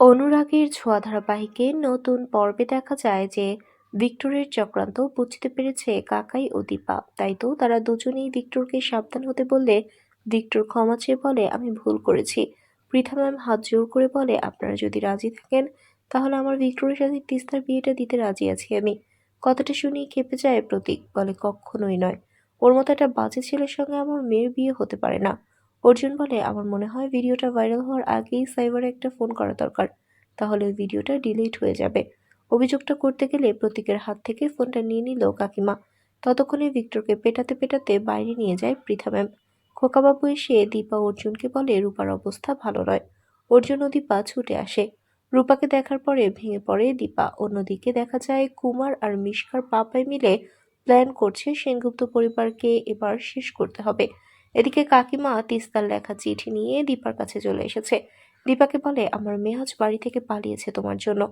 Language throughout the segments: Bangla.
অনুরাগের ছোঁয়া ধারাবাহিকে নতুন পর্বে দেখা যায় যে ভিক্টরের চক্রান্ত বুঝতে পেরেছে কাকাই ও দীপা। তাই তো তারা দুজনেই ভিক্টরকে সাবধান হতে বললে, ভিক্টর ক্ষমা চেয়ে বলে, আমি ভুল করেছি। পৃথা ম্যাম হাত জোর করে বলে, আপনারা যদি রাজি থাকেন, তাহলে আমার ভিক্টরের সাথে তিস্তার বিয়েটা দিতে রাজি আছি আমি। কথাটা শুনেই কেঁপে যায় প্রতীক, বলে কখনোই নয়। ওর মতো একটা বাজে ছেলের সঙ্গে আমার মেয়ের বিয়ে হতে পারে না। অর্জুন বলে, আমার মনে হয় ভিডিওটা ভাইরাল হওয়ার আগেই সাইবারে একটা ফোন করা দরকার। তাহলে ওই ভিডিওটা ডিলিট হয়ে যাবে। অভিযোগটা করতে গেলে প্রতীকের হাত থেকে ফোনটা নিয়ে নিল কাকিমা। ততক্ষণে ভিক্টরকে পেটাতে পেটাতে বাইরে নিয়ে যায় পৃথা ম্যাম। খোকাবাবু এসে দীপা অর্জুনকে বলে, রূপার অবস্থা ভালো নয়। অর্জুন ও দীপা ছুটে আসে। রূপাকে দেখার পরে ভেঙে পড়ে দীপা। অন্যদিকে দেখা যায় কুমার আর মিশকার পাপাই মিলে প্ল্যান করছে সেনগুপ্ত পরিবারকে এবার শেষ করতে হবে। এদিকে কাকিমা তিস্তার লেখা চিঠি নিয়ে দীপার কাছে চলে এসেছে। দীপাকে বলে, আমার মেহাজ বাড়ি থেকে পালিয়েছে তোমার জন্য।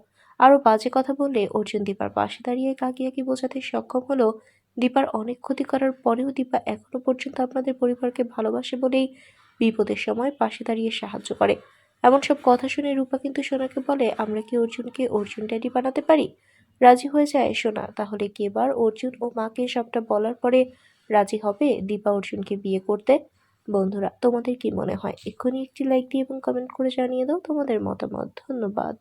আরও বাজে কথা বললে অর্জুন দীপার পাশে দাঁড়িয়ে কাকিয়াকে বোঝাতে সক্ষম হলো, দীপার অনেক ক্ষতি করার পরেও দীপা এখনও পর্যন্ত আপনাদের পরিবারকে ভালোবাসে বলেই বিপদের সময় পাশে দাঁড়িয়ে সাহায্য করে। এমন সব কথা শুনে রূপা কিন্তু সোনাকে বলে, আমরা কি অর্জুনকে অর্জুন ড্যাডি বানাতে পারি? রাজি হয়ে যায় সোনা। তাহলে কি এবার অর্জুন ও মাকে সবটা বলার পরে রাজি হবে? দীপা, অর্জুনকে বিয়ে করতে? বন্ধুরা, তোমাদের কি মনে হয়? এক্ষুনি একটি লাইক দিয়ে এবং কমেন্ট করে জানিয়ে দাও তোমাদের মতামত। ধন্যবাদ।